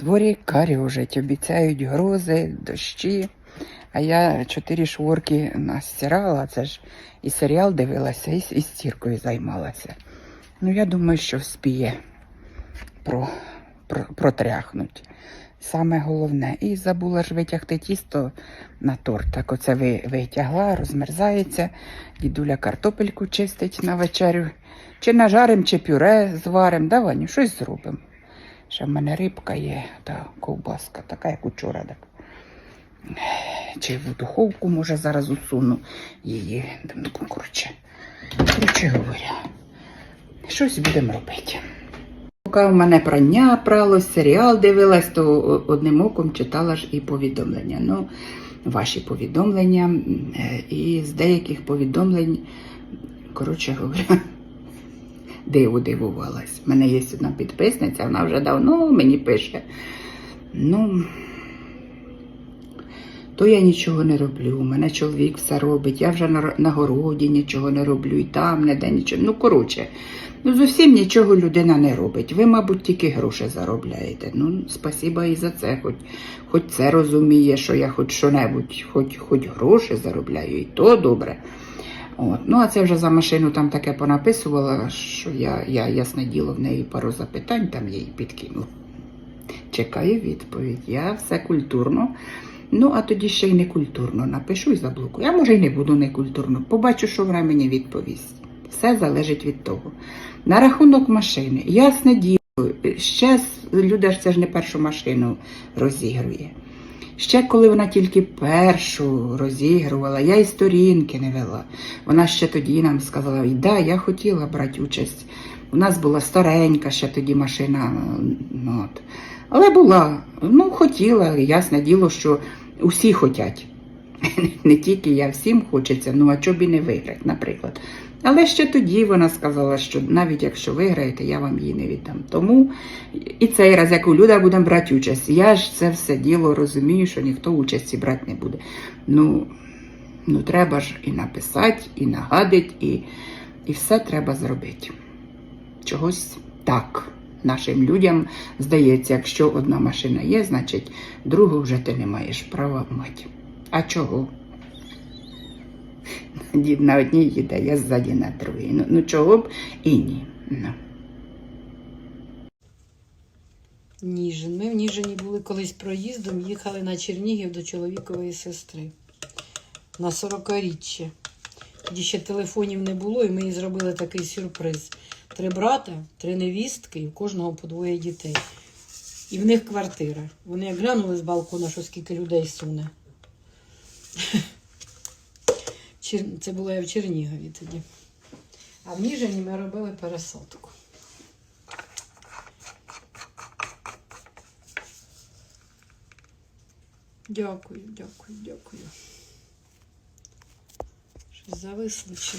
дворі карюжить, обіцяють грози, дощі. А я чотири шворки настирала, це ж і серіал дивилася, і, і стіркою займалася. Ну, я думаю, що вспіє про, про, протряхнуть. Саме головне. І забула ж витягти тісто на торт. Так оце ви, витягла, розмерзається. Дідуля картопельку чистить на вечерю. Чи нажарим, чи пюре зварим. Давай, щось зробимо. Ще в мене рибка є, та ковбаска, така, як учора. Так. Чи в духовку, може, зараз усуну її. Ну, коротше, коротше говоря, щось будемо робити. Поки в мене прання пралось, серіал дивилась, то одним оком читала ж і повідомлення. Ну, ваші повідомлення. е, І з деяких повідомлень, коротше говоря, диву дивувалась. У мене є одна підписниця, вона вже давно мені пише. Ну, то я нічого не роблю. У мене чоловік все робить. Я вже на, на городі нічого не роблю, і там не де нічого. Ну, коротше, ну зовсім нічого людина не робить. Ви, мабуть, тільки гроші заробляєте. Ну, спасіба і за це. Хоч, хоч це розуміє, що я хоч що-небудь, хоч, хоч гроші заробляю, і то добре. От. Ну, а це вже за машину там таке понаписувала, що я, я ясне діло, в неї пару запитань там їй підкинув. Чекаю відповідь. Я все культурно. Ну, а тоді ще й некультурно напишу і заблокую. Я може й не буду некультурно. Побачу, що вона мені відповість. Все залежить від того. На рахунок машини, ясне діло, ще ж це ж не першу машину розігрує. Ще коли вона тільки першу розігрувала, я і сторінки не вела. Вона ще тоді нам сказала, да, я хотіла брати участь. У нас була старенька ще тоді машина. ну, От. Але була, ну, хотіла, ясне діло, що усі хотять. Не тільки я, всім хочеться, ну а чого б і не виграти, наприклад. Але ще тоді вона сказала, що навіть якщо виграєте, я вам її не віддам. Тому і цей раз, як у Люда, будемо брати участь. Я ж це все діло розумію, що ніхто участі брати не буде. Ну, ну треба ж і написати, і нагадати, і, і все треба зробити. Чогось так. Нашим людям здається, якщо одна машина є, значить другу вже ти не маєш права мати. А чого? Дід на одній їде, я ззаді на другій. Ну, ну чого б і ні. Ну. Ніжин. Ми в Ніжині були колись проїздом, їхали на Чернігів до чоловікової сестри на 40-річчя. Тоді ще телефонів не було, і ми їй зробили такий сюрприз. Три брата, три невістки, і у кожного по двоє дітей. І в них квартира. Вони глянули з балкона, що скільки людей суне. Це було я в Чернігові тоді. А в Ніжині ми робили пересадку. Дякую, дякую, дякую. Щось зависло чи.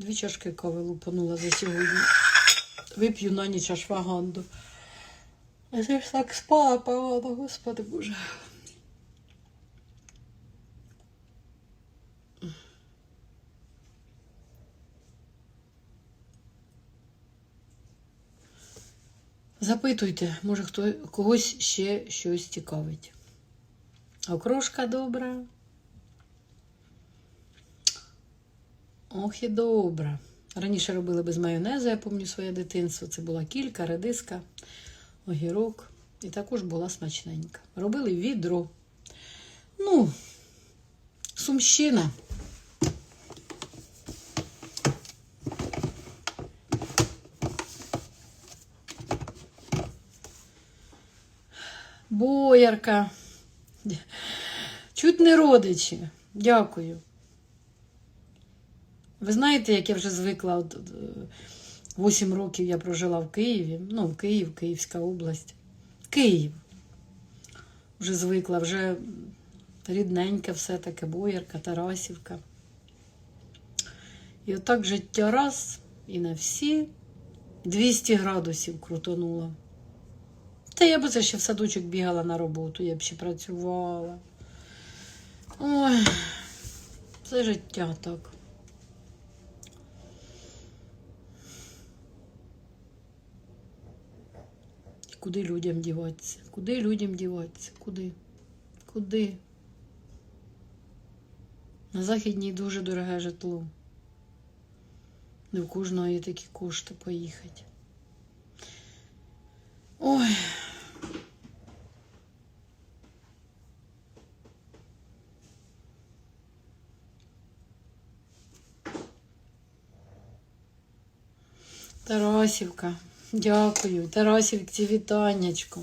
Дві чашки кави лупанула за сьогодні. Вип'ю на ніч ашваганду. А це ж так спала погано, господи боже. Запитуйте, може хто когось ще щось цікавить. Окрошка добра. Ох і добра. Раніше робили без майонезу, я пам'ятаю своє дитинство. Це була кілька, редиска, огірок. І також була смачненька. Робили відро. Ну, сумщина. Боярка. Чуть не родичі. Дякую. Ви знаєте, як я вже звикла, от, от, е, 8 років я прожила в Києві, ну, Київ, Київська область. Київ. Вже звикла, вже рідненьке все таке, Боярка, Тарасівка. І отак життя раз і на всі 200 градусів крутонула. Та я би це ще в садочок бігала на роботу, я б ще працювала. Ой, це життя так. Куди людям діватися? Куди людям діватися? Куди? Куди? На Західній дуже дороге житло. Не в кожного є такі кошти поїхати. Ой. Тарасівка, дякую. Тарасівці, вітаннячко.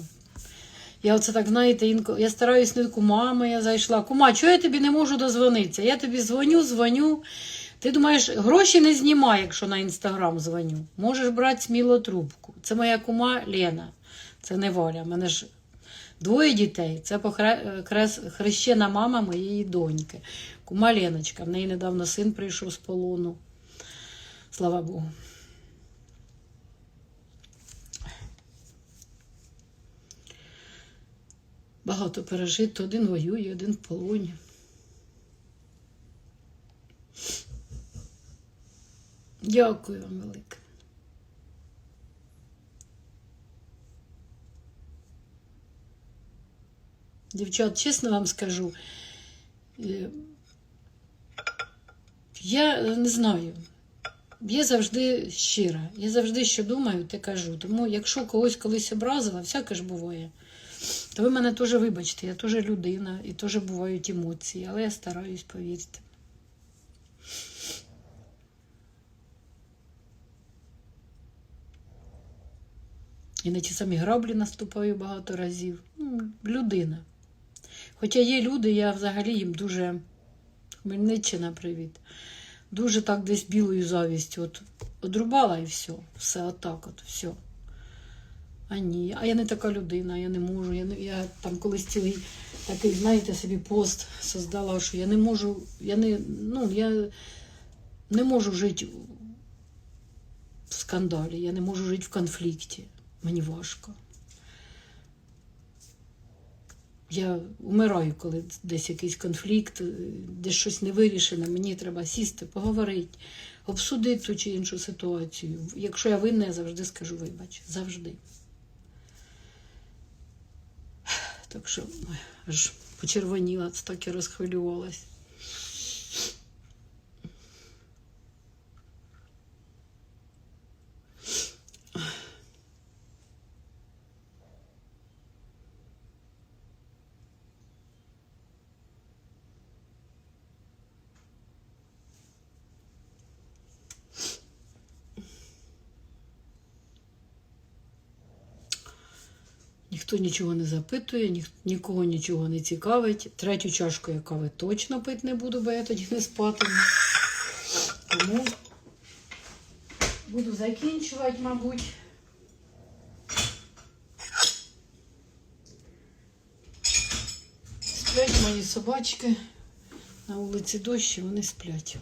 Я оце так, знаєте, інколи я стараюсь не кума моя зайшла. Кума, чого я тобі не можу дозвонитися? Я тобі дзвоню, дзвоню. Ти думаєш, гроші не знімай, якщо на інстаграм дзвоню. Можеш брати сміло трубку. Це моя кума Лена. Це не Валя. У мене ж двоє дітей. Це похре- хрещена мама моєї доньки. Кума Леночка. В неї недавно син прийшов з полону. Слава Богу. Багато пережито, один воює, один в полоні. Дякую вам велике. Дівчат, чесно вам скажу, е, я не знаю. Я завжди щира. Я завжди що думаю, те кажу. Тому якщо когось колись образила, всяке ж буває. То ви мене теж вибачте, я теж людина і теж бувають емоції, але я стараюсь, повірте. І на ті самі граблі наступаю багато разів. Ну, людина. Хоча є люди, я взагалі їм дуже. Хмельниччина, привіт. Дуже так десь білою завістю. От одрубала і все. Все отак, от, все. А ні, а я не така людина, я не можу. Я, не, я там колись цілий такий, знаєте, собі пост создала, що я не можу, я не, ну, я не можу жити в скандалі, я не можу жити в конфлікті. Мені важко. Я вмираю, коли десь якийсь конфлікт, десь щось не вирішено, мені треба сісти, поговорити, обсудити ту чи іншу ситуацію. Якщо я винна, я завжди скажу вибач. Завжди. Так що аж почервоніла, і розхвилювалась. Ніхто нічого не запитує, ніх, нікого нічого не цікавить. Третю чашку я кави точно пити не буду, бо я тоді не спатиму. Тому буду закінчувати, мабуть. Сплять мої собачки. На вулиці дощ, і вони сплять.